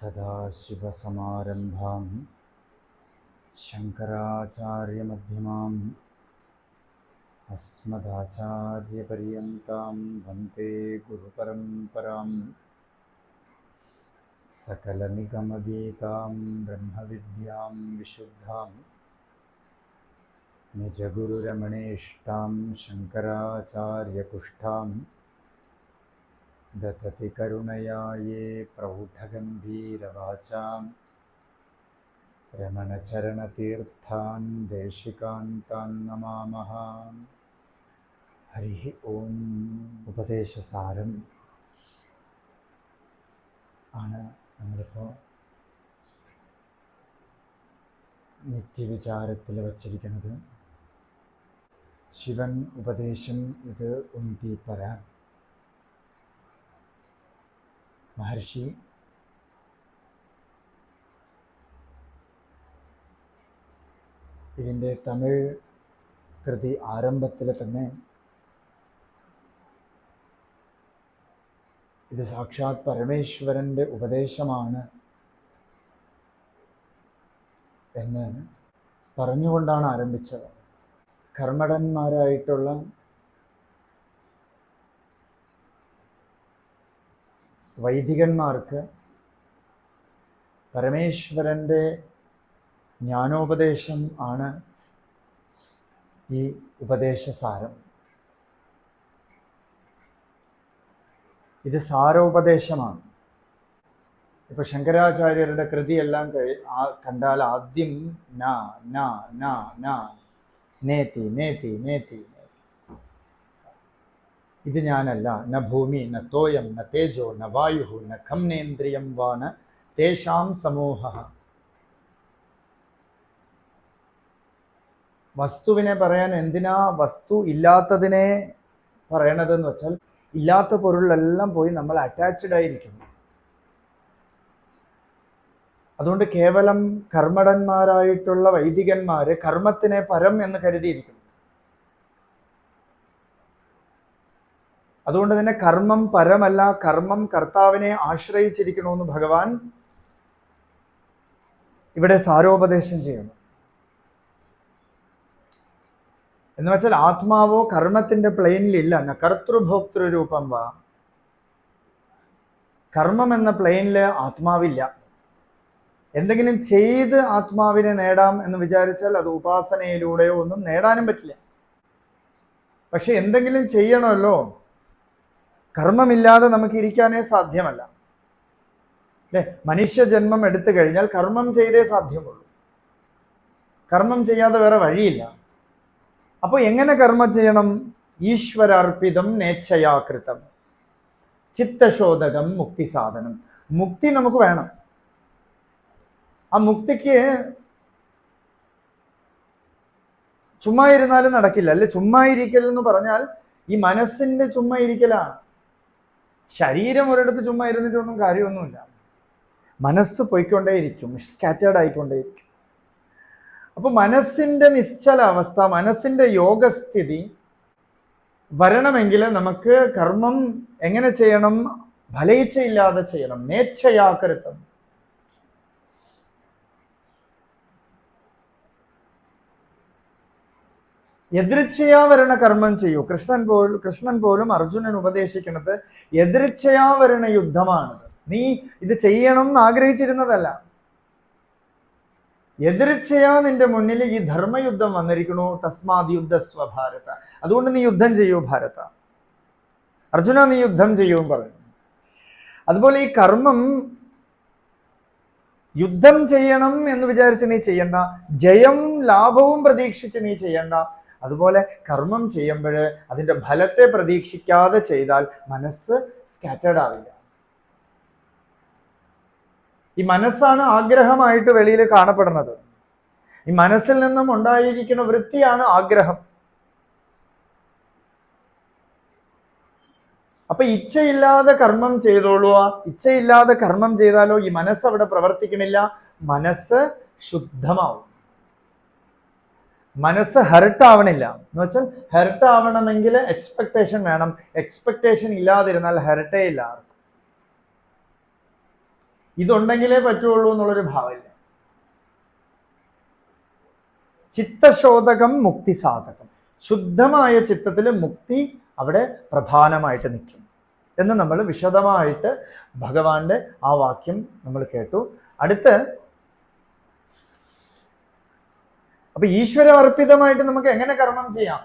सदाशिवसमारम्भां शङ्कराचार्यमध्यमाम्। अस्मदाचार्यपर्यन्तां वन्दे गुरुपरम्पराम्। सकलनिगमगीतां ब्रह्मविद्यां विशुद्धां निजगुरुरमणेष्टां शङ्कराचार्यकुष्ठां दतति करुणया ये प्रौढगम्भीरवाचां रमणचरणतीर्थान् देशिकान्तान् नमामः हरिः ॐ ഉപദേശസാരം ആണ് നമ്മളിപ്പോൾ നിത്യവിചാരത്തിൽ വച്ചിരിക്കുന്നത് ശിവൻ ഉപദേശം ഇത് ഉന്തിപ്പര മഹർഷി ഇതിന്റെ തമിഴ് കൃതി ആരംഭത്തിൽ തന്നെ ഇത് സാക്ഷാത് പരമേശ്വരന്റെ ഉപദേശമാണ് എന്ന് പറഞ്ഞുകൊണ്ടാണ് ആരംഭിച്ചത്. കർമ്മടന്മാരായിട്ടുള്ള വൈദികന്മാർക്ക് പരമേശ്വരന്റെ ജ്ഞാനോപദേശം ആണ് ഈ ഉപദേശസാരം. ഇത് സാരോപദേശമാണ്. ഇപ്പൊ ശങ്കരാചാര്യരുടെ കൃതിയെല്ലാം കഴി കണ്ടാൽ ആദ്യം ന ന ന ന നേതി നേതി നേതി ഇത് ഞാനല്ല. ന ഭൂമി ന തോയം ന തേജോ ന വായു ന ഖംനേന്ദ്രിയം വാ ന തേഷാം സമൂഹ. വസ്തുവിനെ പറയാൻ എന്തിനാ വസ്തു ഇല്ലാത്തതിനെ പറയണതെന്ന് വെച്ചാൽ ഇല്ലാത്ത പൊരുളെല്ലാം പോയി നമ്മൾ അറ്റാച്ച്ഡ് ആയിരിക്കുന്നു അതുകൊണ്ട് കേവലം കർമ്മടന്മാരായിട്ടുള്ള വൈദികന്മാർ കർമ്മത്തിനെ പരം എന്ന് കരുതിയിരിക്കുന്നു. അതുകൊണ്ട് തന്നെ കർമ്മം പരമല്ല കർമ്മം കർത്താവിനെ ആശ്രയിച്ചിരിക്കണമെന്ന് ഭഗവാൻ ഇവിടെ സാരോപദേശം ചെയ്യുന്നു. എന്ന് വെച്ചാൽ ആത്മാവോ കർമ്മത്തിന്റെ പ്ലെയിനിലില്ല എന്ന കർത്തൃഭോക്തൃ രൂപം വാ. കർമ്മം എന്ന പ്ലെയിനിൽ ആത്മാവില്ല. എന്തെങ്കിലും ചെയ്ത് ആത്മാവിനെ നേടാം എന്ന് വിചാരിച്ചാൽ അത് ഉപാസനയിലൂടെയോ ഒന്നും നേടാനും പറ്റില്ല. പക്ഷെ എന്തെങ്കിലും ചെയ്യണമല്ലോ കർമ്മമില്ലാതെ നമുക്ക് ഇരിക്കാനേ സാധ്യമല്ല. അല്ലെ? മനുഷ്യജന്മം എടുത്തു കഴിഞ്ഞാൽ കർമ്മം ചെയ്തേ സാധ്യമുള്ളൂ. കർമ്മം ചെയ്യാതെ വേറെ വഴിയില്ല. അപ്പോൾ എങ്ങനെ കർമ്മം ചെയ്യണം? ഈശ്വരാർപ്പിതം നേച്ഛയാകൃതം. ചിത്തശോധകം മുക്തി സാധനം. മുക്തി നമുക്ക് വേണം. ആ മുക്തിക്ക് ചുമ്മാ ഇരുന്നാലും നടക്കില്ല. അല്ലെ? ചുമ്മാ ഇരിക്കൽ എന്ന് പറഞ്ഞാൽ ഈ മനസ്സിന്റെ ചുമ്മാ ഇരിക്കലാണ്. ശരീരം ഒരിടത്ത് ചുമ്മാ ഇരുന്നിട്ടൊന്നും കാര്യമൊന്നുമില്ല. മനസ്സ് പോയിക്കൊണ്ടേയിരിക്കും. സ്കാറ്റേർഡ് ആയിക്കൊണ്ടേയിരിക്കും. അപ്പൊ മനസ്സിന്റെ നിശ്ചല അവസ്ഥ മനസ്സിന്റെ യോഗസ്ഥിതി വരണമെങ്കിൽ നമുക്ക് കർമ്മം എങ്ങനെ ചെയ്യണം? ഫലയിച്ചയില്ലാതെ ചെയ്യണം. നേച്ഛയാകരുത്തം എതിർച്ചയാ കർമ്മം ചെയ്യൂ. കൃഷ്ണൻ പോലും കൃഷ്ണൻ പോലും അർജുനൻ ഉപദേശിക്കുന്നത് എതിർച്ചയാ വരണ യുദ്ധമാണിത് നീ ഇത് ചെയ്യണം എന്ന് ആഗ്രഹിച്ചിരുന്നതല്ല. എതിർച്ചയാ നിന്റെ മുന്നിൽ ഈ ധർമ്മയുദ്ധം വന്നിരിക്കുന്നു. തസ്മാത് യുദ്ധ സ്വഭാരത. അതുകൊണ്ട് നീ യുദ്ധം ചെയ്യൂ ഭാരത. അർജുന നീ യുദ്ധം ചെയ്യൂ പറഞ്ഞു. അതുപോലെ ഈ കർമ്മം യുദ്ധം ചെയ്യണം എന്ന് വിചാരിച്ച് നീ ചെയ്യണ്ട. ജയം ലാഭവും പ്രതീക്ഷിച്ച് നീ ചെയ്യണ്ട. അതുപോലെ കർമ്മം ചെയ്യുമ്പോൾ അതിന്റെ ഫലത്തെ പ്രതീക്ഷിക്കാതെ ചെയ്താൽ മനസ്സ് സ്കാറ്റേഡ് ആവില്ല. ഈ മനസ്സാണ് ആഗ്രഹമായിട്ട് വെളിയിൽ കാണപ്പെടുന്നത്. ഈ മനസ്സിൽ നിന്നും ഉണ്ടായിരിക്കുന്ന വൃത്തിയാണ് ആഗ്രഹം. അപ്പൊ ഇച്ഛയില്ലാതെ കർമ്മം ചെയ്തോളുക ഇച്ഛയില്ലാതെ കർമ്മം ചെയ്താലോ ഈ മനസ്സ് അവിടെ പ്രവർത്തിക്കണില്ല മനസ്സ് ശുദ്ധമാവും. മനസ്സ് ഹെർട്ട് ആവണില്ല. എന്ന് വെച്ചാൽ ഹെർട്ട് ആവണമെങ്കിൽ എക്സ്പെക്ടേഷൻ വേണം. എക്സ്പെക്ടേഷൻ ഇല്ലാതിരുന്നാൽ ഹെർട്ടേ ഇല്ല ഇതുണ്ടെങ്കിലേ പറ്റുള്ളൂ എന്നുള്ളൊരു ഭാവമില്ല. ചിത്തശോധകം മുക്തി സാധകം. ശുദ്ധമായ ചിത്തത്തിൽ മുക്തി അവിടെ പ്രധാനമായിട്ട് നിൽക്കും. എന്ന് നമ്മൾ വിശദമായിട്ട് ഭഗവാന്റെ ആ വാക്യം നമ്മൾ കേട്ടു. അടുത്ത് അപ്പൊ ഈശ്വര അർപ്പിതമായിട്ട് നമുക്ക് എങ്ങനെ കർമ്മം ചെയ്യാം?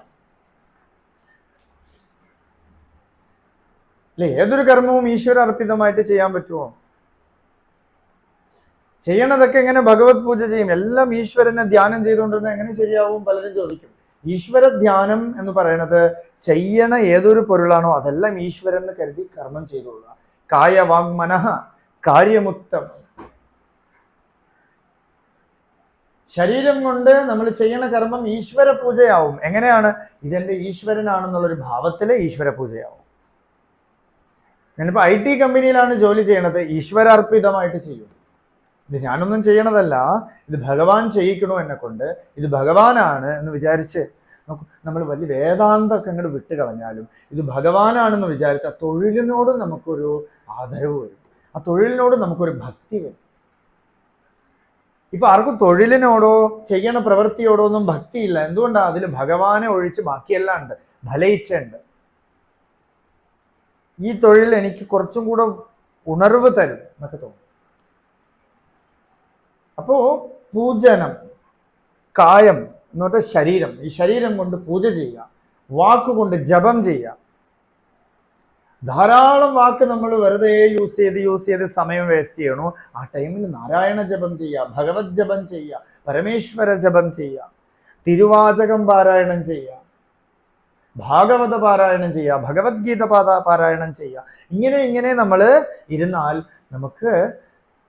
അല്ലെ ഏതൊരു കർമ്മവും ഈശ്വര അർപ്പിതമായിട്ട് ചെയ്യാൻ പറ്റുമോ? ചെയ്യണതൊക്കെ എങ്ങനെ ഭഗവത് പൂജ ചെയ്യും? എല്ലാം ഈശ്വരനെ ധ്യാനം ചെയ്തുകൊണ്ടിരുന്ന എങ്ങനെ ശരിയാവും? പലരും ചോദിക്കും. ഈശ്വര ധ്യാനം എന്ന് പറയുന്നത് ചെയ്യണ ഏതൊരു പൊരുളാണോ അതെല്ലാം ഈശ്വരൻ എന്ന് കരുതി കർമ്മം ചെയ്തുകൊള്ളുക കായ വാങ് മനഃ കാര്യമുക്തം ശരീരം കൊണ്ട് നമ്മൾ ചെയ്യുന്ന കർമ്മം ഈശ്വര പൂജയാവും. എങ്ങനെയാണ്? ഇതെന്റെ ഈശ്വരനാണെന്നുള്ളൊരു ഭാവത്തിൽ ഈശ്വര പൂജയാവും. ഞാനിപ്പോ ഐ ടി കമ്പനിയിലാണ് ജോലി ചെയ്യണത്. ഈശ്വരാർപ്പിതമായിട്ട് ചെയ്യും. ഇത് ഞാനൊന്നും ചെയ്യണതല്ല. ഇത് ഭഗവാൻ ചെയ്യിക്കണോ എന്നെ കൊണ്ട്. ഇത് ഭഗവാനാണ് എന്ന് വിചാരിച്ച് നമ്മൾ വലിയ വേദാന്തമൊക്കെ അങ്ങോട്ട് വിട്ട് കളഞ്ഞാലും ഇത് ഭഗവാനാണെന്ന് വിചാരിച്ച് തൊഴിലിനോട് നമുക്കൊരു ആദരവ് വരും. ആ തൊഴിലിനോട് നമുക്കൊരു ഭക്തി വരും. ഇപ്പൊ ആർക്കും തൊഴിലിനോടോ ചെയ്യണ പ്രവൃത്തിയോടോ ഒന്നും ഭക്തിയില്ല. എന്തുകൊണ്ടാണ് അതിൽ ഭഗവാനെ ഒഴിച്ച് ബാക്കിയെല്ലാം ഉണ്ട്. ഫലയിച്ചുണ്ട് ഈ തൊഴിൽ എനിക്ക് കുറച്ചും കൂടെ ഉണർവ് തരും എന്നൊക്കെ തോന്നും. അപ്പോ പൂജനം കായം എന്ന് പറഞ്ഞാൽ ശരീരം. ഈ ശരീരം കൊണ്ട് പൂജ ചെയ്യുക. വാക്കുകൊണ്ട് ജപം ചെയ്യുക. ധാരാളം വാക്ക് നമ്മൾ വെറുതെ യൂസ് ചെയ്ത് യൂസ് ചെയ്ത് സമയം വേസ്റ്റ് ചെയ്യണു. ആ ടൈമിൽ നാരായണ ജപം ചെയ്യുക ഭഗവത് ജപം ചെയ്യുക പരമേശ്വര ജപം ചെയ്യുക തിരുവാചകം പാരായണം ചെയ്യുക ഭാഗവത പാരായണം ചെയ്യുക ഭഗവത്ഗീത പാരായണം ചെയ്യുക. ഇങ്ങനെ ഇങ്ങനെ നമ്മൾ ഇരുന്നാൽ നമുക്ക്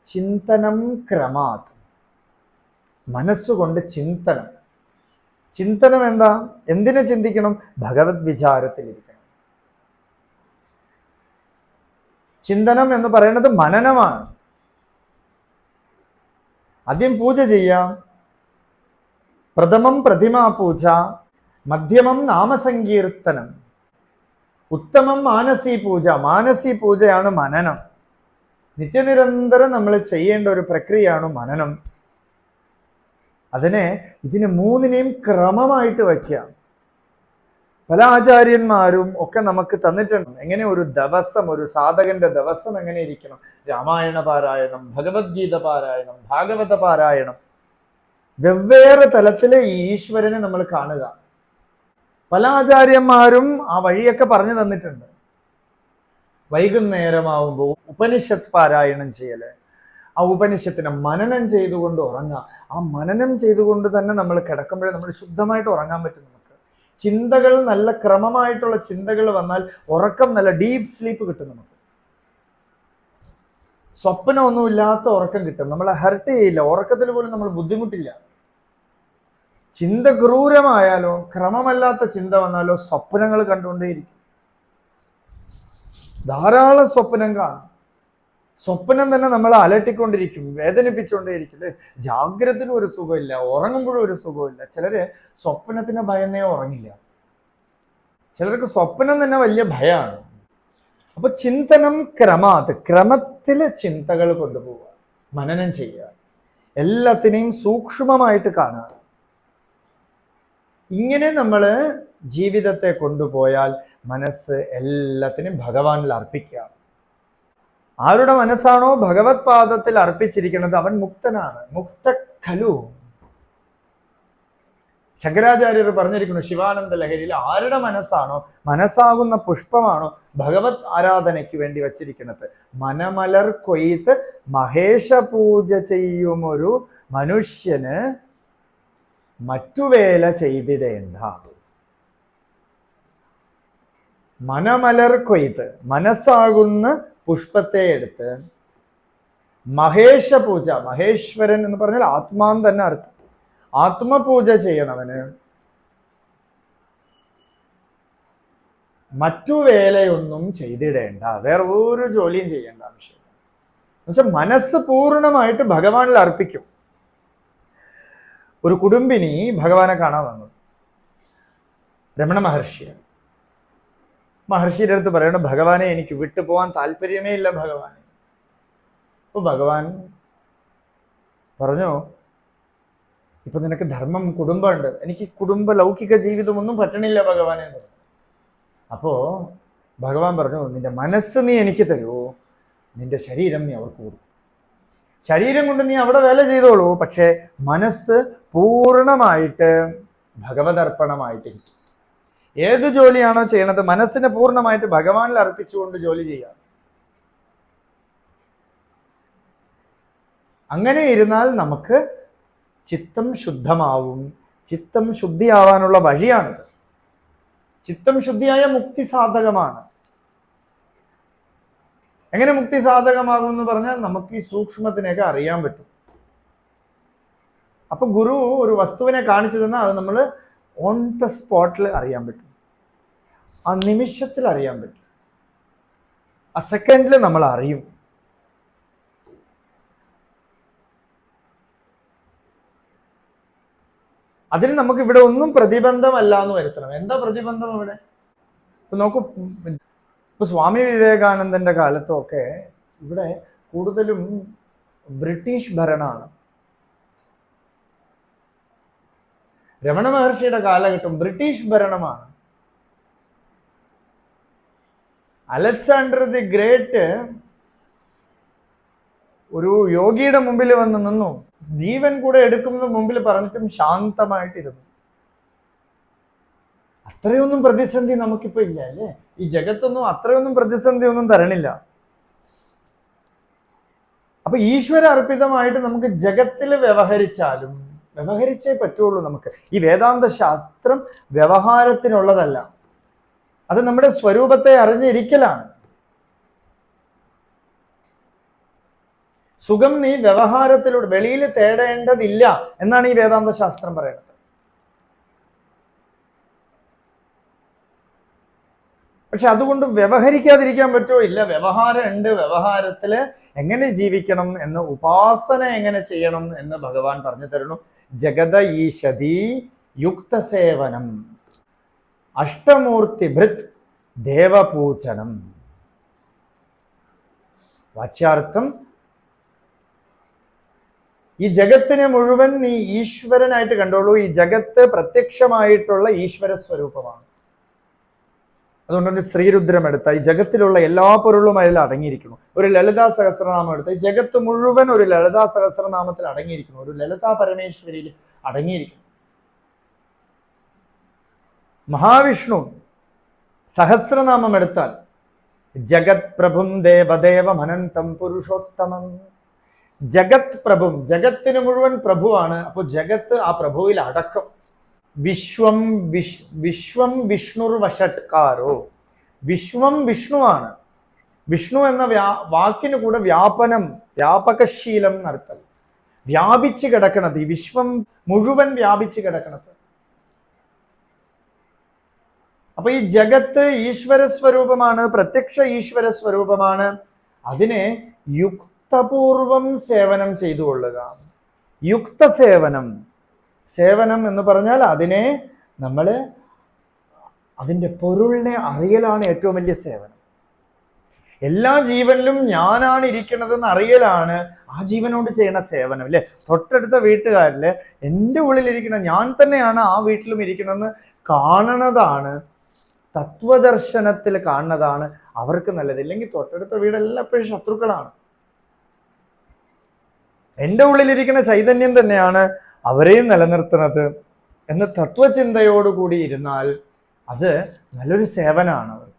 ചിന്തനം ക്രമാത്. മനസ്സുകൊണ്ട് ചിന്തനം. ചിന്തനം എന്താ? എന്തിനെ ചിന്തിക്കണം? ഭഗവത് വിചാരത്തിലിരിക്കണം. ചിന്തനം എന്ന് പറയുന്നത് മനനമാണ്. ആദ്യം പൂജ ചെയ്യാം. പ്രഥമം പ്രതിമാ പൂജ മധ്യമം നാമസങ്കീർത്തനം ഉത്തമം മാനസി പൂജ. മാനസി പൂജയാണ് മനനം. നിത്യനിരന്തരം നമ്മൾ ചെയ്യേണ്ട ഒരു പ്രക്രിയയാണ് മനനം. അതിനെ ഇതിന് മൂന്നിനെയും ക്രമമായിട്ട് വയ്ക്കുക പല ആചാര്യന്മാരും ഒക്കെ നമുക്ക് തന്നിട്ടുണ്ട്. എങ്ങനെ ഒരു ദിവസം ഒരു സാധകന്റെ ദിവസം എങ്ങനെ ഇരിക്കണം? രാമായണ പാരായണം ഭഗവത്ഗീത പാരായണം ഭാഗവത പാരായണം. വെവ്വേറെ തലത്തിൽ ഈശ്വരനെ നമ്മൾ കാണുക. പല ആചാര്യന്മാരും ആ വഴിയൊക്കെ പറഞ്ഞു തന്നിട്ടുണ്ട്. വൈകുന്നേരമാവുമ്പോൾ ഉപനിഷത്ത് പാരായണം ചെയ്യൽ. ആ ഉപനിഷത്തിനെ മനനം ചെയ്തുകൊണ്ട് ഉറങ്ങുക. ആ മനനം ചെയ്തുകൊണ്ട് തന്നെ നമ്മൾ കിടക്കുമ്പോഴേ നമ്മൾ ശുദ്ധമായിട്ട് ഉറങ്ങാൻ പറ്റും നമുക്ക് ചിന്തകൾ നല്ല ക്രമമായിട്ടുള്ള ചിന്തകൾ വന്നാൽ ഉറക്കം നല്ല ഡീപ്പ് സ്ലീപ്പ് കിട്ടും നമുക്ക്. സ്വപ്നമൊന്നുമില്ലാത്ത ഉറക്കം കിട്ടും. നമ്മളെ ഹർട്ട് ചെയ്യില്ല. ഉറക്കത്തിൽ പോലും നമ്മൾ ബുദ്ധിമുട്ടില്ല. ചിന്ത ക്രൂരമായാലോ ക്രമമല്ലാത്ത ചിന്ത വന്നാലോ സ്വപ്നങ്ങൾ കണ്ടുകൊണ്ടേയിരിക്കും. ധാരാളം സ്വപ്നം കാണും. സ്വപ്നം തന്നെ നമ്മൾ അലട്ടിക്കൊണ്ടിരിക്കും വേദനിപ്പിച്ചുകൊണ്ടേയിരിക്കും. അല്ലേ ജാഗ്രതത്തിനും ഒരു സുഖമില്ല ഉറങ്ങുമ്പോഴും ഒരു സുഖമില്ല. ചിലര് സ്വപ്നത്തിന് ഭയന്നേ ഉറങ്ങില്ല. ചിലർക്ക് സ്വപ്നം തന്നെ വലിയ ഭയമാണ്. അപ്പൊ ചിന്തനം ക്രമാത് ക്രമത്തിൽ ചിന്തകൾ കൊണ്ടുപോവുക മനനം ചെയ്യുക. എല്ലാത്തിനെയും സൂക്ഷ്മമായിട്ട് കാണുക. ഇങ്ങനെ നമ്മൾ ജീവിതത്തെ കൊണ്ടുപോയാൽ മനസ്സ് എല്ലാത്തിനും ഭഗവാനിൽ അർപ്പിക്കുക. ആരുടെ മനസ്സാണോ ഭഗവത് പാദത്തിൽ അർപ്പിച്ചിരിക്കുന്നത് അവൻ മുക്തനാണ്. മുക്ത ഖലു ശങ്കരാചാര്യർ പറഞ്ഞിരിക്കുന്നു ശിവാനന്ദ ലഹരിയിൽ ആരുടെ മനസ്സാണോ മനസ്സാകുന്ന പുഷ്പമാണോ ഭഗവത് ആരാധനയ്ക്ക് വേണ്ടി വച്ചിരിക്കുന്നത്? മനമലർ കൊയ്ത്ത് മഹേഷ പൂജ ചെയ്യുമൊരു മനുഷ്യന് മറ്റു വേല ചെയ്തിടേണ്ട. മനമലർ കൊയ്ത്ത് മനസ്സാകുന്ന പുഷ്പത്തെ എടുത്ത് മഹേഷ പൂജ മഹേശ്വരൻ എന്ന് പറഞ്ഞാൽ ആത്മാൻ തന്നെ അർത്ഥം. ആത്മപൂജ ചെയ്യണവന് മറ്റു വേലയൊന്നും ചെയ്തിടേണ്ട. വേറെ ഒരു ജോലിയും ചെയ്യേണ്ട ആവശ്യം എന്നുവെച്ചാൽ മനസ്സ് പൂർണമായിട്ട് ഭഗവാനിൽ അർപ്പിക്കും. ഒരു കുടുംബിനി ഭഗവാനെ കാണാൻ വന്നു രമണ മഹർഷിയാണ്. മഹർഷിയുടെ അടുത്ത് പറയണം ഭഗവാനെ എനിക്ക് വിട്ടുപോകാൻ താല്പര്യമേ ഇല്ല ഭഗവാനെ. അപ്പോൾ ഭഗവാൻ പറഞ്ഞു ഇപ്പൊ നിനക്ക് ധർമ്മം കുടുംബമുണ്ട്. എനിക്ക് കുടുംബ ലൗകിക ജീവിതമൊന്നും പറ്റണില്ല ഭഗവാനെ അപ്പോൾ ഭഗവാൻ പറഞ്ഞു നിന്റെ മനസ്സ് നീ എനിക്ക് തരുമോ നിന്റെ ശരീരം നീ അവർക്ക് കൊടുക്കും. ശരീരം കൊണ്ട് നീ അവിടെ വേല ചെയ്തോളൂ പക്ഷേ മനസ്സ് പൂർണമായിട്ട് ഭഗവതർപ്പണമായിട്ടിരിക്കും. ഏത് ജോലിയാണോ ചെയ്യണത് മനസ്സിനെ പൂർണമായിട്ട് ഭഗവാനിൽ അർപ്പിച്ചുകൊണ്ട് ജോലി ചെയ്യുക. അങ്ങനെ ഇരുന്നാൽ നമുക്ക് ചിത്തം ശുദ്ധമാവും. ചിത്തം ശുദ്ധിയാവാനുള്ള വഴിയാണിത്. ചിത്തം ശുദ്ധിയായ മുക്തി സാധകമാണ്. എങ്ങനെ മുക്തി സാധകമാകും എന്ന് പറഞ്ഞാൽ നമുക്ക് ഈ സൂക്ഷ്മത്തിനെയൊക്കെ അറിയാൻ പറ്റും. അപ്പൊ ഗുരു ഒരു വസ്തുവിനെ കാണിച്ചു തന്നാൽ അത് നമ്മൾ ഓൺ ദ സ്പോട്ടിൽ അറിയാൻ പറ്റും. ആ നിമിഷത്തിൽ അറിയാൻ പറ്റും. ആ സെക്കൻഡിൽ നമ്മൾ അറിയും. അതിന് നമുക്ക് ഇവിടെ ഒന്നും പ്രതിബന്ധമല്ല എന്ന് വരുത്തണം. എന്താ പ്രതിബന്ധം ഇവിടെ? ഇപ്പൊ നോക്കൂ ഇപ്പൊ സ്വാമി വിവേകാനന്ദന്റെ കാലത്തൊക്കെ ഇവിടെ കൂടുതലും ബ്രിട്ടീഷ് ഭരണമാണ്. രമണ മഹർഷിയുടെ കാലഘട്ടം ബ്രിട്ടീഷ് ഭരണമാണ്. അലക്സാണ്ടർ ദി ഗ്രേറ്റ് ഒരു യോഗിയുടെ മുമ്പിൽ വന്ന് നിന്നു. ജീവൻ കൂടെ എടുക്കുന്നത് മുമ്പിൽ പറഞ്ഞിട്ടും ശാന്തമായിട്ടിരുന്നു. അത്രയൊന്നും പ്രതിസന്ധി നമുക്കിപ്പോ ഇല്ല അല്ലേ? ഈ ജഗത്തൊന്നും അത്രയൊന്നും പ്രതിസന്ധി ഒന്നും തരണില്ല. അപ്പൊ ഈശ്വര അർപ്പിതമായിട്ട് നമുക്ക് ജഗത്തിൽ വ്യവഹരിച്ചാലും വ്യവഹരിച്ചേ പറ്റുള്ളൂ നമുക്ക്. ഈ വേദാന്ത ശാസ്ത്രം വ്യവഹാരത്തിനുള്ളതല്ല. അത് നമ്മുടെ സ്വരൂപത്തെ അറിഞ്ഞിരിക്കലാണ്. സുഖം നീ വ്യവഹാരത്തിലൂടെ വെളിയിൽ തേടേണ്ടതില്ല എന്നാണ് ഈ വേദാന്ത ശാസ്ത്രം പറയുന്നത്. പക്ഷെ അതുകൊണ്ട് വ്യവഹരിക്കാതിരിക്കാൻ പറ്റുമോ? ഇല്ല വ്യവഹാരം ഉണ്ട് വ്യവഹാരത്തിൽ എങ്ങനെ ജീവിക്കണം എന്ന് ഉപാസന എങ്ങനെ ചെയ്യണം എന്ന് ഭഗവാൻ പറഞ്ഞു തരുന്നു. ജഗത ഈശതി യുക്തസേവനം. അഷ്ടമൂർത്തി ഭൃത് ദേവപൂജനം. വാച്യാർത്ഥം ഈ ജഗത്തിനെ മുഴുവൻ നീ ഈശ്വരനായിട്ട് കണ്ടോളൂ. ഈ ജഗത്ത് പ്രത്യക്ഷമായിട്ടുള്ള ഈശ്വര സ്വരൂപമാണ് അതുകൊണ്ട് തന്നെ ശ്രീരുദ്രം എടുത്ത ഈ ജഗത്തിലുള്ള എല്ലാ പൊരുളും അതിൽ അടങ്ങിയിരിക്കുന്നു. ഒരു ലളിതാ സഹസ്രനാമം എടുത്ത ഈ ജഗത്ത് മുഴുവൻ ഒരു ലളിതാ സഹസ്രനാമത്തിൽ അടങ്ങിയിരിക്കുന്നു. ഒരു ലളിതാ പരമേശ്വരിയിൽ അടങ്ങിയിരിക്കുന്നു. മഹാവിഷ്ണു സഹസ്രനാമം എടുത്താൽ ജഗത് പ്രഭും ദേവദേവം അനന്തം പുരുഷോത്തമം. ജഗത് പ്രഭും ജഗത്തിന് മുഴുവൻ പ്രഭുവാണ് അപ്പോൾ ജഗത്ത് ആ പ്രഭുവിൽ അടക്കം വിശ്വം വിഷ് വിശ്വം വിഷ്ണുർ വഷട്കാരോ വിശ്വം വിഷ്ണുവാണ്. വിഷ്ണു എന്ന വ്യാ വാക്കിന് കൂടെ വ്യാപനം വ്യാപകശീലം നടത്തൽ. വ്യാപിച്ച് കിടക്കണത് ഈ വിശ്വം മുഴുവൻ വ്യാപിച്ച് കിടക്കണത്. അപ്പൊ ഈ ജഗത്ത് ഈശ്വര സ്വരൂപമാണ് പ്രത്യക്ഷ ഈശ്വര സ്വരൂപമാണ് അതിനെ യുക്തപൂർവം സേവനം ചെയ്തു കൊള്ളുക യുക്ത സേവനം സേവനം എന്ന് പറഞ്ഞാൽ അതിനെ നമ്മൾ അതിന്റെ പൊരുളിനെ അറിയലാണ് ഏറ്റവും വലിയ സേവനം. എല്ലാ ജീവനിലും ഞാനാണ് ഇരിക്കുന്നതെന്ന് അറിയലാണ് ആ ജീവനോട് ചെയ്യുന്ന സേവനം അല്ലേ? തൊട്ടടുത്ത വീട്ടുകാരിൽ എന്റെ ഉള്ളിലിരിക്കുന്ന ഞാൻ തന്നെയാണ് ആ വീട്ടിലും ഇരിക്കണമെന്ന് കാണണതാണ് തത്വദർശനത്തിൽ കാണുന്നതാണ് അവർക്ക് നല്ലത്. ഇല്ലെങ്കിൽ തൊട്ടടുത്ത വീടെല്ലാം എപ്പോഴും ശത്രുക്കളാണ്. എന്റെ ഉള്ളിലിരിക്കുന്ന ചൈതന്യം തന്നെയാണ് അവരെയും നിലനിർത്തുന്നത് എന്ന തത്വചിന്തയോടുകൂടി ഇരുന്നാൽ അത് നല്ലൊരു സേവനമാണ് അവർക്ക്.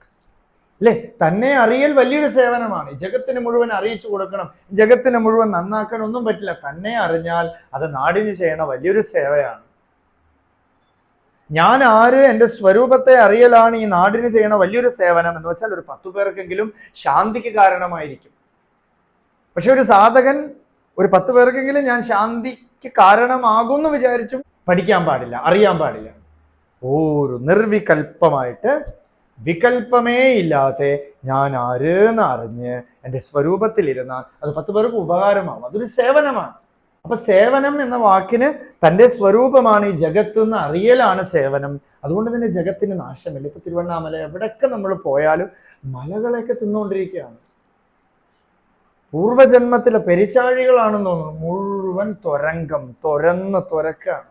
അല്ലേ? തന്നെ അറിയൽ വലിയൊരു സേവനമാണ്. ജഗത്തിന് മുഴുവൻ അറിയിച്ചു കൊടുക്കണം. ജഗത്തിന് മുഴുവൻ നന്നാക്കാൻ ഒന്നും പറ്റില്ല. തന്നെ അറിഞ്ഞാൽ അത് നാടിന് ചെയ്യണ വലിയൊരു സേവയാണ്. ഞാൻ ആര് എന്റെ സ്വരൂപത്തെ അറിയലാണ് ഈ നാടിന് ചെയ്യണ വലിയൊരു സേവനം എന്ന് വെച്ചാൽ ഒരു പത്തു പേർക്കെങ്കിലും ശാന്തിക്ക് കാരണമായിരിക്കും. പക്ഷെ ഒരു സാധകൻ ഒരു പത്ത് പേർക്കെങ്കിലും ഞാൻ ശാന്തിക്ക് കാരണമാകുമെന്ന് വിചാരിച്ചും പഠിക്കാൻ പാടില്ല അറിയാൻ പാടില്ല. ഒരു നിർവികൽപ്പമായിട്ട് വികൽപ്പമേ ഇല്ലാതെ ഞാൻ ആരെന്ന് അറിഞ്ഞ് എന്റെ സ്വരൂപത്തിലിരുന്നാൽ അത് പത്ത് പേർക്ക് ഉപകാരമാവും. അതൊരു സേവനമാണ്. അപ്പൊ സേവനം എന്ന വാക്കിന് തന്റെ സ്വരൂപമാണ് ഈ ജഗത്ത് എന്ന് അറിയലാണ് സേവനം. അതുകൊണ്ട് തന്നെ ജഗത്തിന് നാശമില്ല. ഇപ്പൊ തിരുവണ്ണാമല എവിടെയൊക്കെ നമ്മൾ പോയാലും മലകളെയൊക്കെ തിന്നുകൊണ്ടിരിക്കുകയാണ്. പൂർവജന്മത്തിലെ പെരിച്ചാഴികളാണെന്ന് തോന്നുന്നു. മുഴുവൻ തുരങ്കം തുരന്ന് തുരക്കാണ്.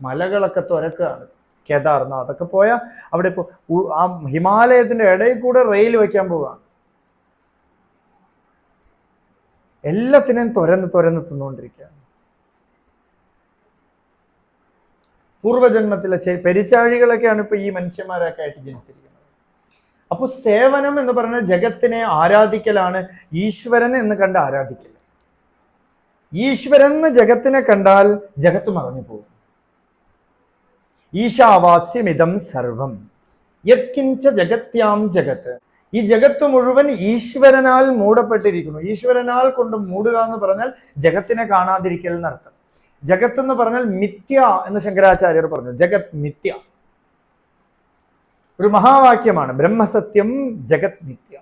മലകളൊക്കെ തുരക്കാണ്. കേദാർനാഥ് അതൊക്കെ പോയാൽ അവിടെ ഇപ്പോൾ ആ ഹിമാലയത്തിന്റെ ഇടയിൽ കൂടെ റെയിൽ വയ്ക്കാൻ പോവുകയാണ് എല്ലാത്തിനെയും തുരന്ന് തുരന്ന് തിന്നുകൊണ്ടിരിക്കുകയാണ്. പൂർവജന്മത്തിലെ പെരിച്ചാഴികളൊക്കെയാണ് ഇപ്പൊ ഈ മനുഷ്യന്മാരൊക്കെ ആയിട്ട് ജനിച്ചിരിക്കുന്നത്. അപ്പോൾ സേവനം എന്ന് പറയുന്നത് ജഗത്തിനെ ആരാധിക്കലാണ് ഈശ്വരൻ എന്ന് കണ്ട് ആരാധിക്കൽ. ഈശ്വരൻ ജഗത്തിനെ കണ്ടാൽ ജഗത്ത് മറഞ്ഞു പോകും. ഈശാവാസ്യമിതം സർവം. യത്കിഞ്ച ജഗത്യാം ജഗത്ത്. ഈ ജഗത്ത് മുഴുവൻ ഈശ്വരനാൽ മൂടപ്പെട്ടിരിക്കുന്നു. ഈശ്വരനാൽ കൊണ്ട് മൂടുക എന്ന് പറഞ്ഞാൽ ജഗത്തിനെ കാണാതിരിക്കൽ എന്നർത്ഥം. ജഗത്ത് എന്ന് പറഞ്ഞാൽ മിഥ്യ എന്ന് ശങ്കരാചാര്യർ പറഞ്ഞു. ജഗത് മിഥ്യ. ഒരു മഹാവാക്യമാണ്. ബ്രഹ്മസത്യം ജഗത് മിഥ്യ.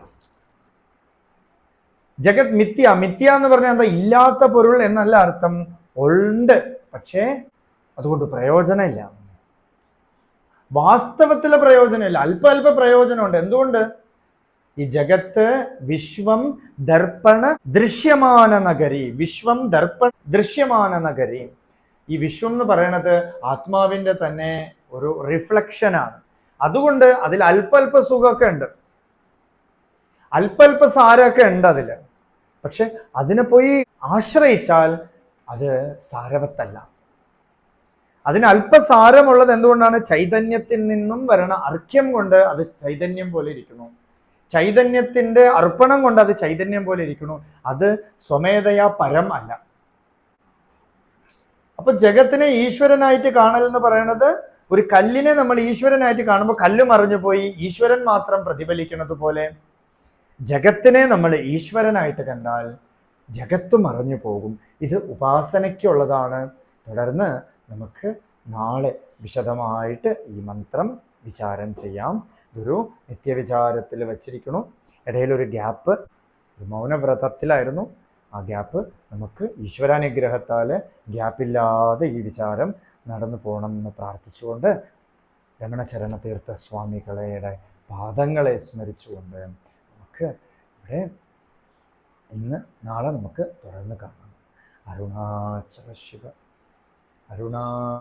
ജഗത് മിഥ്യ. മിഥ്യ എന്ന് പറഞ്ഞാൽ എന്താ? ഇല്ലാത്ത പൊരുൾ എന്നല്ല അർത്ഥം. ഉണ്ട്. പക്ഷേ അതുകൊണ്ട് പ്രയോജനമില്ല. വാസ്തവത്തിലെ പ്രയോജനമില്ല. അല്പ അല്പ പ്രയോജനമുണ്ട്. എന്തുകൊണ്ട്? ഈ ജഗത്ത് വിശ്വം ദർപ്പണ ദൃശ്യമാന നഗരി. വിശ്വം ദർപ്പണ ദൃശ്യമാന നഗരി. ഈ വിശ്വം എന്ന് പറയുന്നത് ആത്മാവിന്റെ തന്നെ ഒരു റിഫ്ലക്ഷനാണ് അതുകൊണ്ട് അതിൽ അല്പല്പ സുഖമൊക്കെ ഉണ്ട്. അല്പല്പ സാരമൊക്കെ ഉണ്ട് അതിൽ. പക്ഷെ അതിനെ പോയി ആശ്രയിച്ചാൽ അത് സാരവത്തല്ല. അതിന് അല്പസാരമുള്ളത് എന്തുകൊണ്ടാണ്? ചൈതന്യത്തിൽ നിന്നും വരണ അർഘ്യം കൊണ്ട് അത് ചൈതന്യം പോലെ ഇരിക്കുന്നു. ചൈതന്യത്തിന്റെ അർപ്പണം കൊണ്ട് അത് ചൈതന്യം പോലെ ഇരിക്കുന്നു. അത് സ്വമേധയാ പരം അല്ല. അപ്പൊ ജഗത്തിനെ ഈശ്വരനായിട്ട് കാണൽ എന്ന് പറയുന്നത് ഒരു കല്ലിനെ നമ്മൾ ഈശ്വരനായിട്ട് കാണുമ്പോൾ കല്ല് മറിഞ്ഞു പോയി ഈശ്വരൻ മാത്രം പ്രതിഫലിക്കുന്നത് പോലെ ജഗത്തിനെ നമ്മൾ ഈശ്വരനായിട്ട് കണ്ടാൽ ജഗത്ത് മറഞ്ഞു പോകും. ഇത് ഉപാസനയ്ക്കുള്ളതാണ്. തുടർന്ന് നമുക്ക് നാളെ വിശദമായിട്ട് ഈ മന്ത്രം വിചാരം ചെയ്യാം. ഇതൊരു നിത്യവിചാരത്തിൽ വച്ചിരിക്കണു ഇടയിലൊരു ഗ്യാപ്പ് ഒരു മൗനവ്രതത്തിലായിരുന്നു. ആ ഗ്യാപ്പ് നമുക്ക് ഈശ്വരാനുഗ്രഹത്താൽ ഗ്യാപ്പില്ലാതെ ഈ വിചാരം നടന്നു പോകണം എന്ന് പ്രാർത്ഥിച്ചുകൊണ്ട് രമണചരണ തീർത്ഥ സ്വാമികളുടെ പാദങ്ങളെ സ്മരിച്ചുകൊണ്ട് നമുക്ക് ഇവിടെ ഇന്ന് നാളെ നമുക്ക് തുടർന്ന് കാണാം. അരുണാചല ശിവ. അരുണാ